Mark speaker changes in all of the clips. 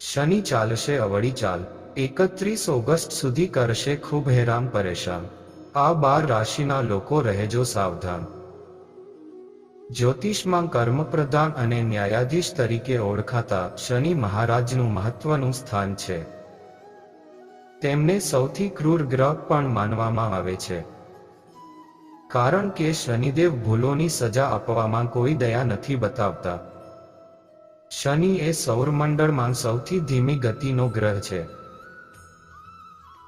Speaker 1: શનિ ચાલશે, અવળી ચાલ. એકત્રીસ ઓગસ્ટ સુધી કરશે ખૂબ હેરાન પરેશાન. આ બાર રાશિના લોકો રહેજો સાવધાન. જ્યોતિષમાં કર્મપ્રધાન અને ન્યાયાધીશ તરીકે ઓળખાતા શનિ મહારાજનું મહત્વનું સ્થાન છે. તેમને સૌથી ક્રૂર ગ્રહ પણ માનવામાં આવે છે. કારણ કે શનિદેવ ભૂલોની સજા આપવામાં કોઈ દયા નથી બતાવતા. શનિ એ સૌરમંડળમાં સૌથી ધીમી ગતિનો ગ્રહ છે.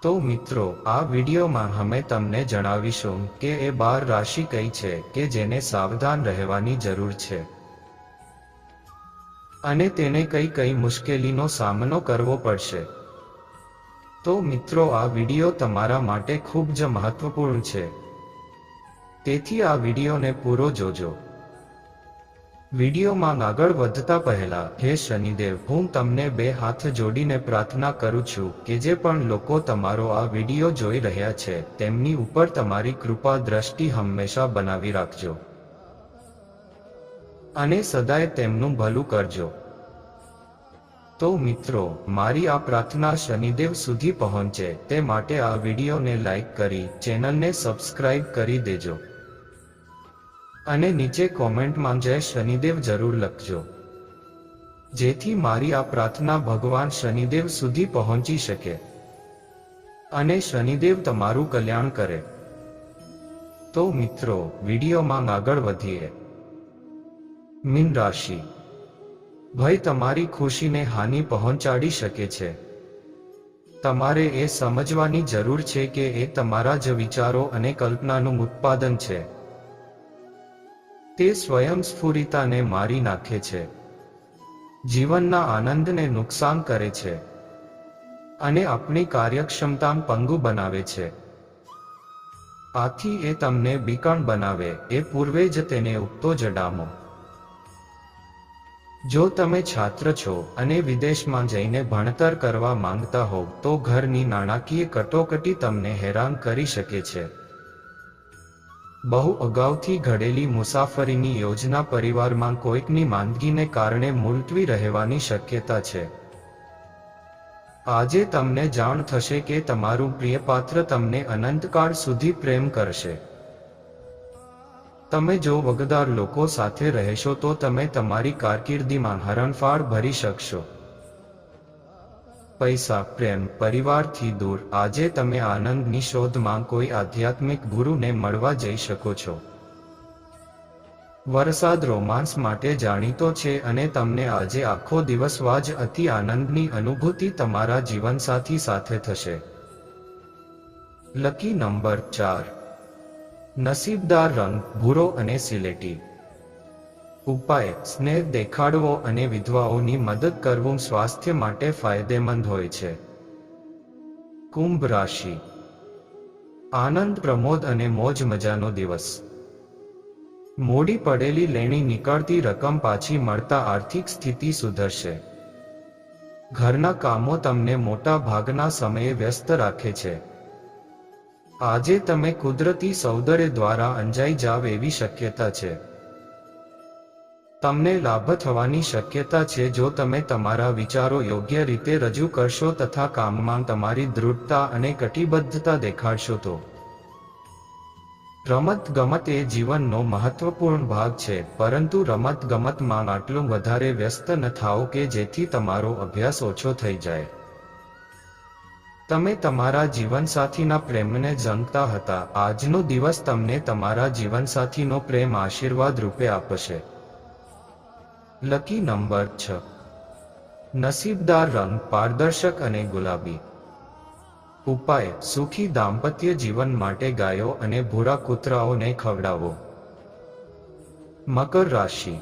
Speaker 1: તો મિત્રો, આ વિડીયોમાં અમે તમને જણાવીશું કે એ બાર રાશિ કઈ છે કે જેને સાવધાન રહેવાની જરૂર છે. અને તેને કઈ કઈ મુશ્કેલીનો સામનો કરવો પડશે. તો મિત્રો, આ વીડિયો તમારા માટે ખૂબ જ મહત્વપૂર્ણ છે. તેથી આ વિડીયોને પૂરો જોજો. વિડીયોમાં આગળ વધતા પહેલા, હે શનિદેવ, હું તમને બે હાથ જોડીને પ્રાર્થના કરું છું કે જે પણ લોકો તમારો આ વીડિયો જોઈ રહ્યા છે, તેમની ઉપર તમારી કૃપા દ્રષ્ટિ હંમેશા બનાવી રાખજો. અને સદાય તેમનું ભલું કરજો. તો મિત્રો, મારી આ પ્રાર્થના શનિદેવ સુધી પહોંચે, તે માટે આ વિડીયોને લાઈક કરી, ચેનલને સબસ્ક્રાઇબ કરી દેજો. અને નીચે કોમેન્ટમાં જય શનિદેવ જરૂર લખજો. જેથી મારી આ પ્રાર્થના ભગવાન શનિદેવ સુધી પહોંચી શકે. અને શનિદેવ તમારું કલ્યાણ કરે. તો મિત્રો, વિડીયોમાં આગળ વધીએ. મીન રાશિ. ભય તમારી ખુશીને હાનિ પહોંચાડી શકે છે. તમારે એ સમજવાની જરૂર છે કે એ તમારા જ વિચારો અને કલ્પનાનું ઉત્પાદન છે. તે સ્વયંસ્ફુરિતાને મારી નાખે છે. જીવનના આનંદને નુકસાન કરે છે. અને આપણી કાર્યક્ષમતા પંગુ બનાવે છે. આથી એ તમને બીકણ બનાવે, એ પૂર્વે જ તેને ઉગતો જડામો. જો તમે છાત્ર છો અને વિદેશમાં જઈને ભણતર કરવા માંગતા હોવ, તો ઘરની નાણાકીય કટોકટી તમને હેરાન કરી શકે છે. બહુ અગાઉથી ઘડેલી મુસાફરીની યોજના પરિવારમાં કોઈકની માંદગીને કારણે મુલતવી રહેવાની શક્યતા છે. આજે તમને જાણ થશે કે તમારું પ્રિયપાત્ર તમને અનંતકાળ સુધી પ્રેમ કરશે. તમે જો વગદાર લોકો સાથે રહેશો તો તમે તમારી કારકિર્દીમાં હરણફાળ ભરી શકશો. પૈસા, પ્રેમ, પરિવારથી દૂર. આજે તમે આનંદની શોધમાં કોઈ આધ્યાત્મિક ગુરુને મળવા જઈ શકો છો. વરસાદ રોમાન્સ માટે જાણીતો છે અને તમને આજે આખો દિવસ વાજ અતિ આનંદની અનુભૂતિ તમારા જીવનસાથી સાથે થશે. લકી નંબર ચાર. નસીબદાર રંગ, ભૂરો અને સિલેટી. ઉપાય, સ્નેહ દેખાડવો અને વિધવાઓની મદદ કરવું સ્વાસ્થ્ય માટે ફાયદેમંદ હોય છે. કુંભ રાશિ. આનંદ, પ્રમોદ અને મોજ મજાનો દિવસ. મોડી પડેલી લેણી નીકળતી રકમ પાછી મળતા આર્થિક સ્થિતિ સુધરશે. ઘરના કામો તમને મોટા ભાગના સમયે વ્યસ્ત રાખે છે. આજે તમે કુદરતી સૌંદર્ય દ્વારા અંજાઈ જાવ એવી શક્યતા છે. તમને લાભ થવાની શક્યતા છે જો તમે તમારા વિચારો યોગ્ય રીતે રજૂ કરશો તથા કામમાં તમારી દૃઢતા અને કટિબદ્ધતા દેખાડશો તો. રમત ગમત એ જીવનનો મહત્વપૂર્ણ ભાગ છે, પરંતુ રમત ગમતમાં આટલું વધારે વ્યસ્ત ન થાઓ કે જેથી તમારો અભ્યાસ ઓછો થઈ જાય. તમે તમારા જીવનસાથીના પ્રેમને જંગતા હતા. આજનો દિવસ તમને તમારા જીવનસાથીનો પ્રેમ આશીર્વાદ રૂપે આપશે. લકી નંબર છ. નસીબદાર રંગ પારદર્શક અને ગુલાબી. ઉપાય, સુખી દાંપત્ય જીવન માટે ગાયો અને ભૂરા કૂતરાઓને ખવડાવો. મકર રાશિ.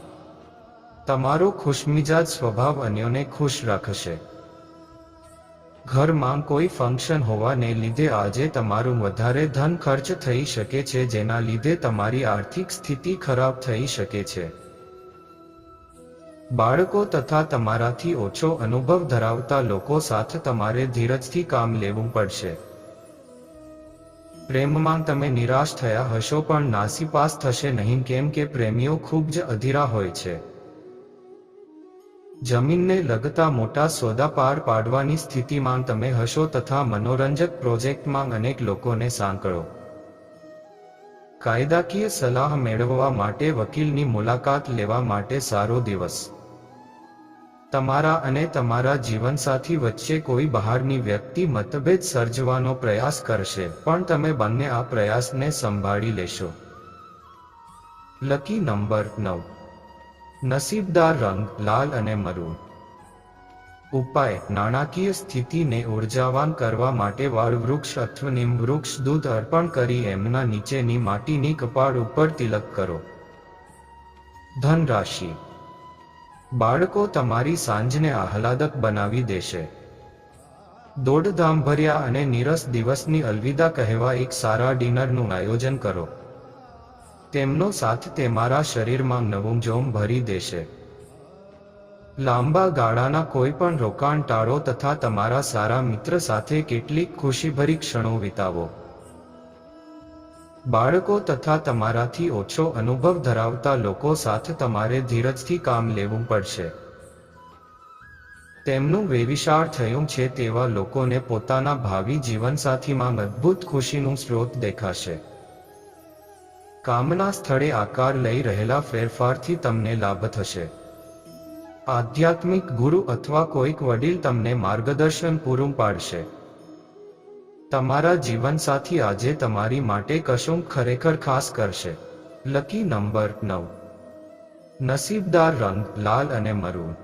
Speaker 1: તમારો ખુશમિજાજ સ્વભાવ અન્યોને ખુશ રાખશે. ઘરમાં કોઈ ફંક્શન હોવાને લીધે આજે તમારું વધારે ધન ખર્ચ થઈ શકે છે, જેના લીધે તમારી આર્થિક સ્થિતિ ખરાબ થઈ શકે છે. બાળકો તથા તમારાથી ઓછો અનુભવ ધરાવતા લોકો સાથે તમારે ધીરજથી કામ લેવું પડશે. પ્રેમમાં તમે નિરાશ થયા હશો પણ નાસીપાસ થશે નહીં કેમ કે પ્રેમીઓ ખૂબ જ અધીરા હોય છે. જમીનને લગતા મોટા સોદા પાર પાડવાની સ્થિતિમાં તમે હશો તથા મનોરંજક પ્રોજેક્ટમાં અનેક લોકોને સાંકળો. કાયદાકીય સલાહ મેળવવા માટે વકીલની મુલાકાત લેવા માટે સારો દિવસ. તમારા અને તમારા જીવનસાથી વચ્ચે કોઈ બહારની વ્યક્તિ મતભેદ સર્જવાનો પ્રયાસ કરશે, પણ તમે બંને આ પ્રયાસને સંભાળી લેશો. લકી નંબર નવ. નસીબદાર રંગ, લાલ અને મરૂન. ઉપાય, નાણાકીય સ્થિતિને ઉર્જાવાન કરવા માટે વાળ વૃક્ષ અથવા નિમ વૃક્ષ દૂધ અર્પણ કરી એમના નીચેની માટીની કપાળ ઉપર તિલક કરો. ધન રાશિ બાળકો તમારી સાંજને આહલાદક બનાવી દેશે. દોડધામભર્યા અને નીરસ દિવસની અલવિદા કહેવા એક સારા ડિનરનું આયોજન કરો. તેમનો સાથ તમારા શરીરમાં નવું જોમ ભરી દેશે. લાંબા ગાળાના કોઈ પણ રોકાણ ટાળો તથા તમારા સારા મિત્ર સાથે કેટલીક ખુશીભરી ક્ષણો વિતાવો. બાળકો તથા તમારાથી ઓછો અનુભવ ધરાવતા લોકો સાથે તમારે ધીરજથી કામ લેવું પડશે. તેમનું વેવિશાળ થયું છે તેવા લોકોને પોતાના ભાવિ જીવનસાથીમાં મજબૂત ખુશીનું સ્ત્રોત દેખાશે. કામના સ્થળે આકાર લઈ રહેલા ફેરફારથી તમને લાભ થશે. આધ્યાત્મિક ગુરુ અથવા કોઈક વડીલ તમને માર્ગદર્શન પૂરું પાડશે. તમારા જીવનસાથી આજે તમારી માટે કશું ખરેખર ખાસ કરશે. લકી નંબર નવ. નસીબદાર રંગ, લાલ અને મરૂન.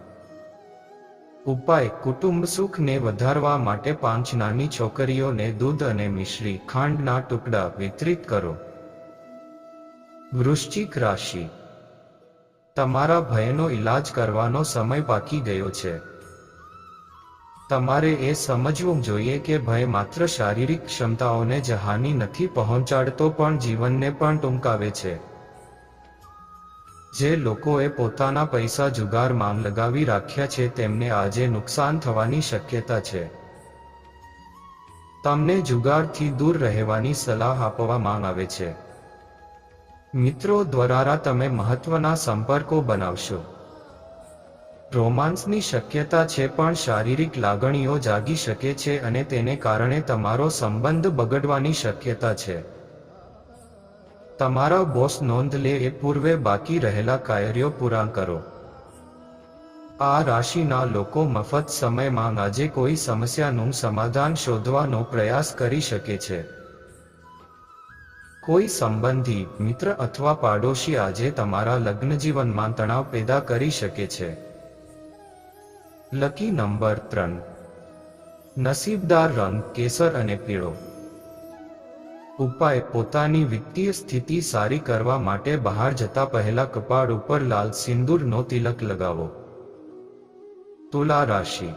Speaker 1: ઉપાય, કુટુંબ સુખને વધારવા માટે પાંચ નાની છોકરીઓને દૂધ અને મિશ્રી, ખાંડના ટુકડા વિતરિત કરો. વૃશ્ચિક રાશિ. તમારા ભયનો ઈલાજ કરવાનો સમય પાકી ગયો છે. તમારે એ સમજવું જોઈએ કે ભય માત્ર શારીરિક ક્ષમતાઓને જ હાનિ નથી પહોંચાડતો પણ જીવનને પણ ટૂંકાવે છે. જે લોકોએ પોતાના પૈસા જુગારમાં લગાવી રાખ્યા છે તેમને આજે નુકસાન થવાની શક્યતા છે. તમને જુગારથી દૂર રહેવાની સલાહ આપવામાં આવે છે. મિત્રો, દ્વારા તમે મહત્વના સંપર્કો બનાવશો. રોમાન્સની શક્યતા છે પણ શારીરિક લાગણીઓ જાગી શકે છે અને તેને કારણે તમારો સંબંધ બગડવાની શક્યતા છે. તમારા બોસ નોંધ લે એ પૂર્વે બાકી રહેલા કાર્યો પૂરા કરો. આ રાશિના લોકો મફત સમયમાં આજે કોઈ સમસ્યાનું સમાધાન શોધવાનો પ્રયાસ કરી શકે છે. કોઈ સંબંધી, મિત્ર અથવા પાડોશી આજે તમારા લગ્ન જીવનમાં તણાવ પેદા કરી શકે છે. લકી નંબર ત્રણ. નસીબદાર રંગ કેસર અને પીળો. ઉપાય પોતાની વિત્તીય સ્થિતિ સારી કરવા માટે બહાર જતા પહેલા કપાળ ઉપર લાલ સિંદૂરનો તિલક લગાવો. તુલા રાશિ.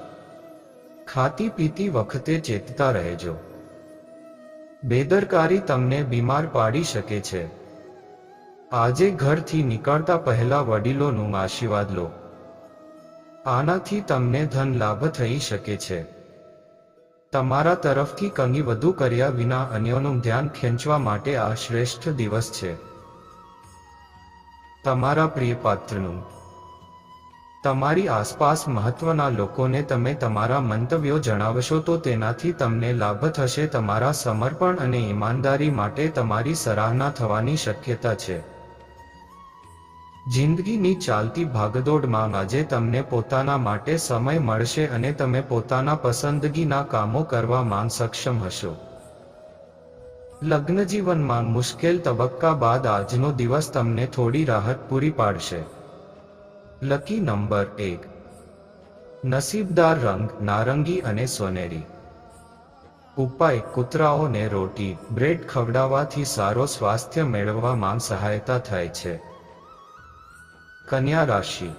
Speaker 1: ખાતી પીતી વખતે ચેતતા રહેજો. બેદરકારી તમને બીમાર પાડી શકે છે. આજે ઘરથી નીકળતા પહેલા વડીલોનું આશીર્વાદ લો. આનાથી તમને ધન લાભ થઈ શકે છે. તમારા તરફથી કંઈ વધુ કર્યા વિના અન્યોનું ધ્યાન ખેંચવા માટે આ શ્રેષ્ઠ દિવસ છે. તમારા પ્રિય પાત્રનું. તમારી આસપાસ મહત્વના લોકોને તમે તમારા મંતવ્યો જણાવશો તો તેનાથી તમને લાભ થશે તમારા સમર્પણ અને ઈમાનદારી માટે તમારી સરાહના થવાની શક્યતા છે. જિંદગીની ચાલતી ભાગદોડમાં આજે તમને પોતાના માટે સમય મળશે અને તમે પોતાના પસંદગીના કામો કરવામાં સક્ષમ હશો. લગ્ન જીવનમાં મુશ્કેલ તબક્કા બાદ આજનો દિવસ તમને થોડી રાહત પૂરી પાડશે. લકી નંબર એક. નસીબદાર રંગ, નારંગી અને સોનેરી. ઉપાય, કૂતરાઓને રોટી, બ્રેડ ખવડાવવાથી સારો સ્વાસ્થ્ય મેળવવામાં સહાયતા થાય છે. કન્યા રાશિ.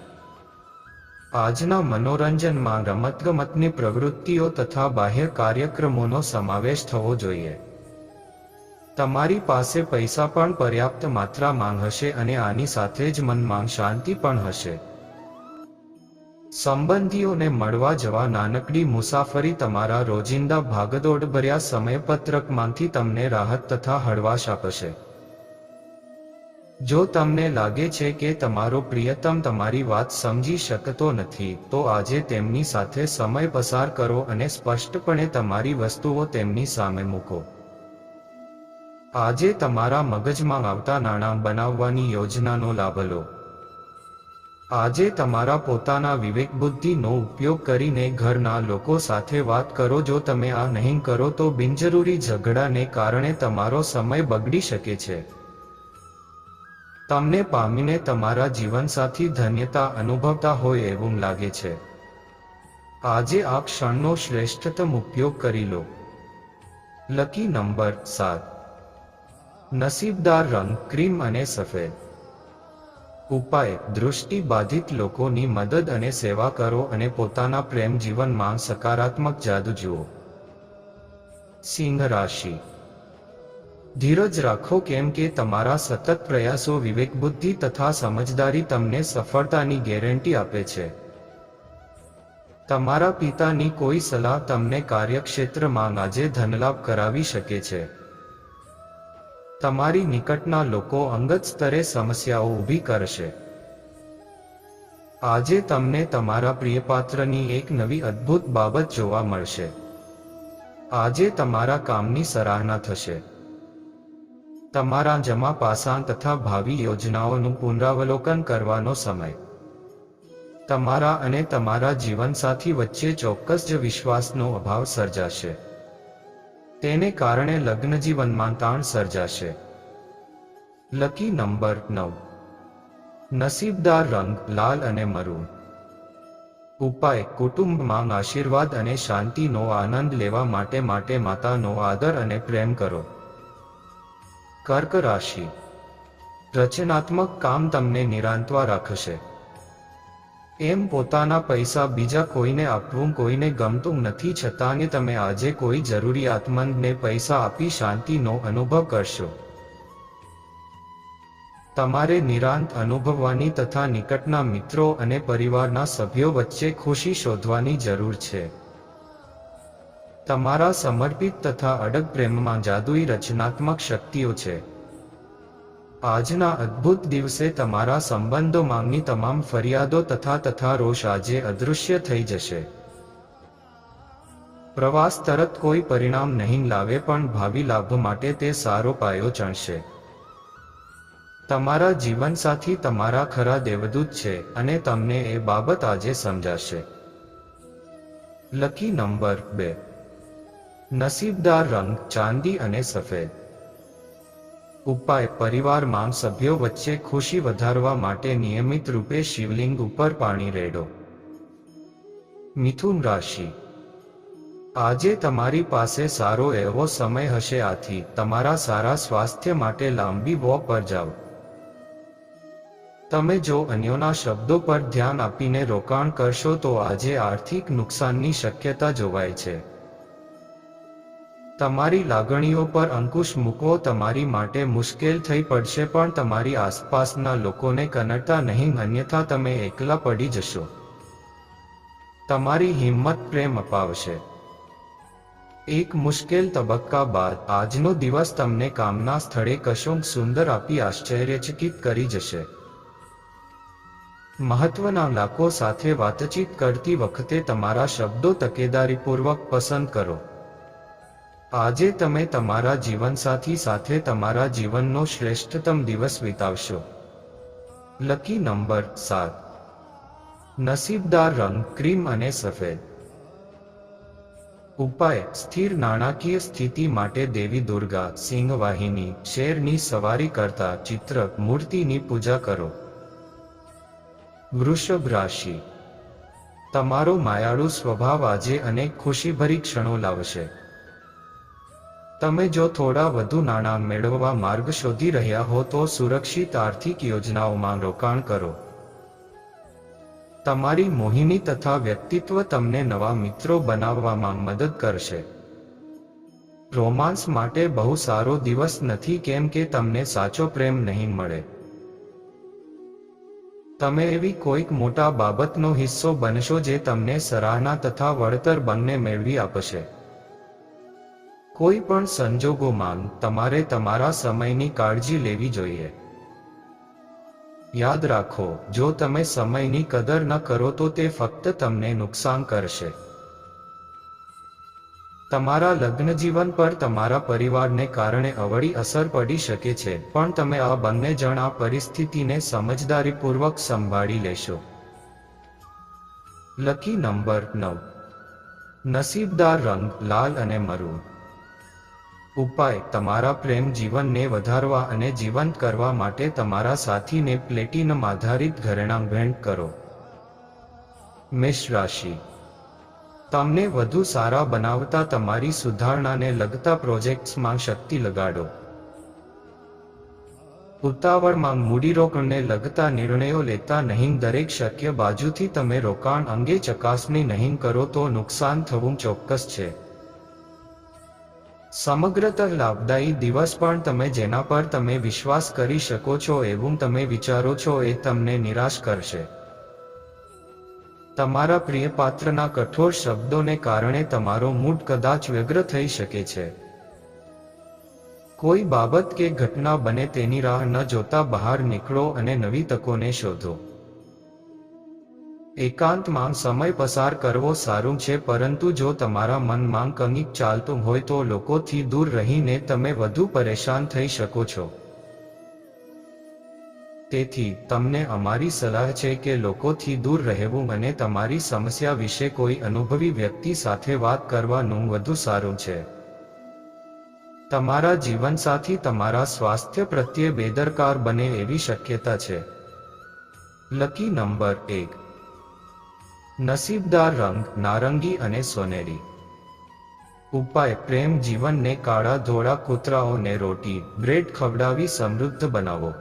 Speaker 1: આજના મનોરંજનમાં રમતગમતની પ્રવૃત્તિઓ તથા બાહ્ય કાર્યક્રમોનો સમાવેશ થવો જોઈએ. તમારી પાસે પૈસા પણ પર્યાપ્ત માત્રામાં હશે અને આની સાથે જ મનમાં શાંતિ પણ હશે. સંબંધીઓને મળવા જવા નાનકડી મુસાફરી તમારા રોજિંદા ભાગદોડભર્યા સમયપત્રકમાંથી તમને રાહત તથા હળવાશ આપશે. જો તમને લાગે છે કે તમારો પ્રિયતમ તમારી વાત સમજી શકતો નથી, તો આજે તેમની સાથે સમય પસાર કરો અને સ્પષ્ટપણે તમારી વસ્તુઓ તેમની સામે મૂકો. આજે તમારા મગજમાં આવતા નાણાં બનાવવાની યોજનાનો લાભ લો. આજે તમારા પોતાના વિવેક બુદ્ધિનો ઉપયોગ કરીને ઘરના લોકો સાથે વાત કરો, જો તમે આ નહીં કરો તો બિનજરૂરી ઝઘડાને કારણે તમારો સમય બગડી શકે છે. તમને પામીને તમારા જીવનસાથી ધન્યતા અનુભવતા હોય એવું લાગે છે. આજે આ ક્ષણનો શ્રેષ્ઠતમ ઉપયોગ કરી લો. લકી નંબર સાત. નસીબદાર રંગ ક્રીમ અને સફેદ. ઉપાય, દૃષ્ટિ બાધિત લોકોની મદદ અને સેવા કરો અને પોતાના પ્રેમ જીવનમાં સકારાત્મક જાદુ જુઓ. સિંહ રાશિ. ધીરજ રાખો કેમ કે તમારા સતત પ્રયાસો વિવેક બુદ્ધિ તથા સમજદારી તમને સફળતાની ગેરંટી આપે છે. તમારા પિતાની કોઈ સલાહ તમને કાર્યક્ષેત્રમાં આજે ધનલાભ કરાવી શકે છે. તમારી નિકટના લોકો અંગત સ્તરે સમસ્યાઓ ઊભી કરશે. આજે તમને તમારા પ્રિયપાત્રની એક નવી અદ્ભુત બાબત જોવા મળશે. આજે તમારા કામની સરાહના થશે. તમારા જમા પાસાં તથા ભાવિ યોજનાઓનું પુનરાવલોકન કરવાનો સમય. તમારા અને તમારા જીવનસાથી વચ્ચે ચોક્કસ જ વિશ્વાસનો અભાવ સર્જાશે. તેને કારણે લગ્ન જીવનમાં તાણ સર્જાશે. લકી નંબર નવ. નસીબદાર રંગ, લાલ અને મરૂન. ઉપાય, કુટુંબમાં આશીર્વાદ અને શાંતિનો આનંદ લેવા માટે માટે માતાનો આદર અને પ્રેમ કરો. કર્ક રાશિ રચનાત્મક કામ તમને નિરાંતવા રાખશે. એમ પોતાના પૈસા બીજા કોઈને આપવું કોઈને ગમતું નથી છતાં તમે આજે કોઈ જરૂરિયાતમંદને પૈસા આપી શાંતિનો અનુભવ કરશો. તમારે નિરાંત અનુભવવાની તથા નિકટના મિત્રો અને પરિવારના સભ્યો વચ્ચે ખુશી શોધવાની જરૂર છે. તમારા સમર્પિત તથા અડગ પ્રેમમાં જાદુઈ રચનાત્મક શક્તિઓ છે. આજના અદ્ભુત દિવસે તમારા સંબંધો માંગની તમામ ફરિયાદો તથા તથા રોષ આજે અદૃશ્ય થઈ જશે. પ્રવાસ તરત કોઈ પરિણામ નહીં લાવે પણ ભાવિ લાભ માટે તે સારો પાયો ચણશે. તમારા જીવનસાથી તમારા ખરા દેવદૂત છે અને તમને એ બાબત આજે સમજાશે. લકી નંબર બે. નસીબદાર રંગ, ચાંદી અને સફેદ. ઉપાય પરિવારમાં સભ્યો વચ્ચે ખુશી વધારવા માટે નિયમિત રૂપે શિવલિંગ ઉપર પાણી રેડો. મિથુન રાશિ. આજે તમારી પાસે સારો એવો સમય હશે, આથી તમારા સારા સ્વાસ્થ્ય માટે લાંબી વોક પર જાઓ. તમે જો અન્યોના શબ્દો પર ધ્યાન આપીને રોકાણ કરશો, તો આજે આર્થિક નુકસાનની શક્યતા જોવાય છે. તમારી લાગણીઓ પર અંકુશ મૂકવો તમારી માટે મુશ્કેલ થઈ પડશે પણ તમારી આસપાસના લોકોને કનડતા નહીં, અન્યથા તમે એકલા પડી જશો. તમારી હિંમત પ્રેમ અપાવશે. એક મુશ્કેલ તબક્કા બાદ આજનો દિવસ તમને કામના સ્થળે કશોક સુંદર આપી આશ્ચર્યચકિત કરી જશે. મહત્વના લાકો સાથે વાતચીત કરતી વખતે તમારા શબ્દો તકેદારીપૂર્વક પસંદ કરો. આજે તમે તમારા જીવનસાથી સાથે તમારા જીવનનો શ્રેષ્ઠતમ દિવસ વિતાવશો. લકી નંબર સાત. નસીબદાર રંગ ક્રીમ અને સફેદ. ઉપાય, સ્થિર નાણાકીય સ્થિતિ માટે દેવી દુર્ગા, સિંહ વાહિની, શેરની સવારી કરતા ચિત્ર, મૂર્તિની પૂજા કરો. વૃષભ રાશિ. તમારો માયાળુ સ્વભાવ આજે અનેક ખુશીભરી ક્ષણો લાવશે. તમે જો થોડા વધુ નાણાં મેળવવા માર્ગ શોધી રહ્યા હો તો સુરક્ષિત આર્થિક યોજનાઓમાં રોકાણ કરો. તમારી મોહિની તથા વ્યક્તિત્વ તમને નવા મિત્રો બનાવવામાં મદદ કરશે. રોમાન્સ માટે બહુ સારો દિવસ નથી કેમ કે તમને સાચો પ્રેમ નહીં મળે. તમે એવી કોઈક મોટા બાબતનો હિસ્સો બનશો જે તમને સરાહના તથા વળતર બંને મેળવી આપશે. કોઈ પણ સંજોગોમાં તમારે તમારા સમયની કાળજી લેવી જોઈએ. યાદ રાખો, જો તમે સમયની કદર ન કરો તો તે ફક્ત તમને નુકસાન કરશે. તમારા લગ્ન જીવન પર તમારા પરિવારને કારણે અવળી અસર પડી શકે છે, પણ તમે આ બંને જણ આ પરિસ્થિતિને સમજદારીપૂર્વક સંભાળી લેશો. લકી નંબર નવ. નસીબદાર રંગ લાલ અને મરૂન. ઉપાય, તમારા પ્રેમ જીવનને વધારવા અને જીવંત કરવા માટે તમારા સાથીને પ્લેટિનમ આધારિત ઘરેણાં ભેટ કરો. મેષ રાશિ. તમને વધુ સારા બનાવતા તમારી સુધારણાને લગતા પ્રોજેક્ટ્સમાં શક્તિ લગાડો. ઉતાવળમાં મૂડીરોકાણને લગતા નિર્ણયો લેતા નહીં, દરેક શક્ય બાજુથી તમે રોકાણ અંગે ચકાસણી નહીં કરો તો નુકસાન થવું ચોક્કસ છે. સમગ્રતઃ લાભદાયી દિવસ પણ તમે જેના પર તમે વિશ્વાસ કરી શકો છો એવું તમે વિચારો છો એ તમને નિરાશ કરશે. તમારા પ્રિય પાત્રના કઠોર શબ્દોને કારણે તમારો મૂડ કદાચ વ્યગ્ર થઈ શકે છે. કોઈ બાબત કે ઘટના બને તેની રાહ ન જોતા બહાર નીકળો અને નવી તકોને શોધો. એકાંતમાં સમય પસાર કરવો સારું છે, પરંતુ જો તમારા મનમાં કંઈક ચાલતું હોય તો લોકોથી દૂર રહીને તમે વધુ પરેશાન થઈ શકો છો. તેથી, તમને અમારી સલાહ છે કે લોકોથી દૂર રહેવું અને તમારી સમસ્યા વિશે કોઈ અનુભવી વ્યક્તિ સાથે વાત કરવાનું વધુ સારું છે. તમારા જીવનસાથી તમારા સ્વાસ્થ્ય પ્રત્યે બેદરકાર બને એવી શક્યતા છે. લકી નંબર એક. નસીબદાર રંગ, નારંગી અને સોનેરી. ઉપાય, પ્રેમ જીવનને કાળા ધોળા કૂતરાઓને રોટી, બ્રેડ ખવડાવી સમૃદ્ધ બનાવો.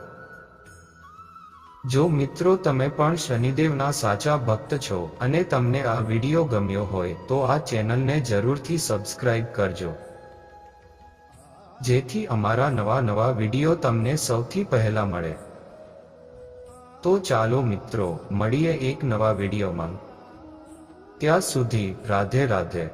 Speaker 1: જો મિત્રો તમે પણ શનિદેવના સાચા ભક્ત છો અને તમને આ વીડિયો ગમ્યો હોય, તો આ ચેનલને જરૂરથી સબસ્ક્રાઇબ કરજો. જેથી અમારા નવા નવા વીડિયો તમને સૌથી પહેલા મળે. તો ચાલો મિત્રો, મળીએ એક નવા વિડિયોમાં. ત્યાં સુધી રાધે રાધે.